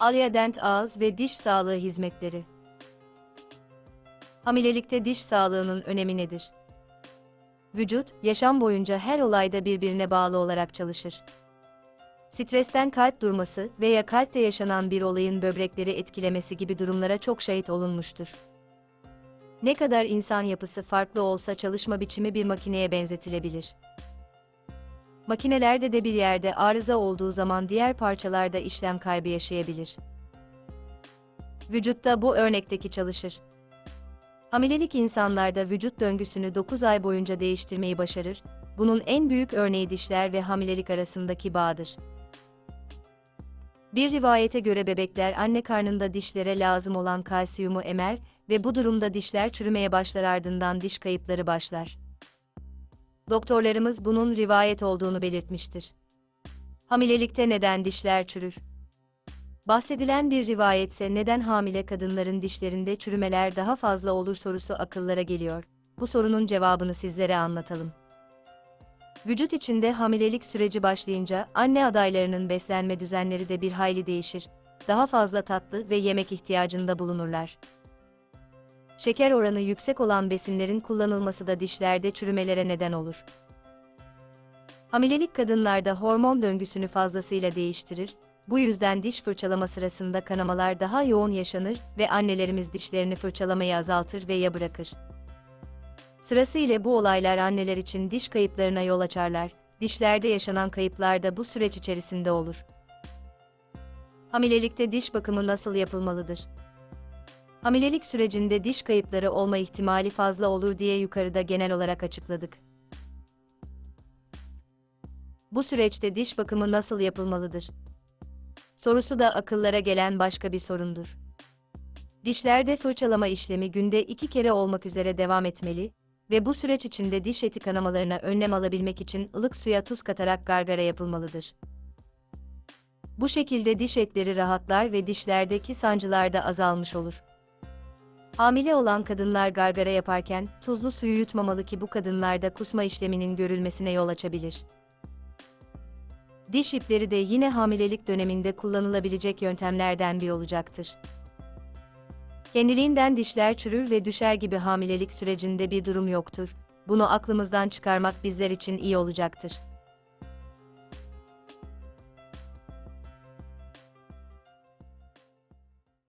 Alya Dent Ağız ve Diş Sağlığı Hizmetleri Hamilelikte diş sağlığının önemi nedir? Vücut, yaşam boyunca her olayda birbirine bağlı olarak çalışır. Stresten kalp durması veya kalpte yaşanan bir olayın böbrekleri etkilemesi gibi durumlara çok şahit olunmuştur. Ne kadar insan yapısı farklı olsa çalışma biçimi bir makineye benzetilebilir. Makinelerde de bir yerde arıza olduğu zaman diğer parçalarda işlem kaybı yaşayabilir. Vücutta bu örnekteki çalışır. Hamilelik insanlarda vücut döngüsünü 9 ay boyunca değiştirmeyi başarır. Bunun en büyük örneği dişler ve hamilelik arasındaki bağdır. Bir rivayete göre bebekler anne karnında dişlere lazım olan kalsiyumu emer ve bu durumda dişler çürümeye başlar ardından diş kayıpları başlar. Doktorlarımız bunun rivayet olduğunu belirtmiştir. Hamilelikte neden dişler çürür? Bahsedilen bir rivayetse neden hamile kadınların dişlerinde çürümeler daha fazla olur sorusu akıllara geliyor. Bu sorunun cevabını sizlere anlatalım. Vücut içinde hamilelik süreci başlayınca anne adaylarının beslenme düzenleri de bir hayli değişir. Daha fazla tatlı ve yemek ihtiyacında bulunurlar. Şeker oranı yüksek olan besinlerin kullanılması da dişlerde çürümelere neden olur. Hamilelik kadınlarda hormon döngüsünü fazlasıyla değiştirir. Bu yüzden diş fırçalama sırasında kanamalar daha yoğun yaşanır ve annelerimiz dişlerini fırçalamayı azaltır ve ya bırakır. Sırasıyla bu olaylar anneler için diş kayıplarına yol açarlar. Dişlerde yaşanan kayıplar da bu süreç içerisinde olur. Hamilelikte diş bakımı nasıl yapılmalıdır? Hamilelik sürecinde diş kayıpları olma ihtimali fazla olur diye yukarıda genel olarak açıkladık. Bu süreçte diş bakımı nasıl yapılmalıdır? Sorusu da akıllara gelen başka bir sorundur. Dişlerde fırçalama işlemi günde iki kere olmak üzere devam etmeli ve bu süreç içinde diş eti kanamalarına önlem alabilmek için ılık suya tuz katarak gargara yapılmalıdır. Bu şekilde diş etleri rahatlar ve dişlerdeki sancılar da azalmış olur. Hamile olan kadınlar gargara yaparken tuzlu suyu yutmamalı ki bu kadınlarda kusma işleminin görülmesine yol açabilir. Diş ipleri de yine hamilelik döneminde kullanılabilecek yöntemlerden biri olacaktır. Kendiliğinden dişler çürür ve düşer gibi hamilelik sürecinde bir durum yoktur. Bunu aklımızdan çıkarmak bizler için iyi olacaktır.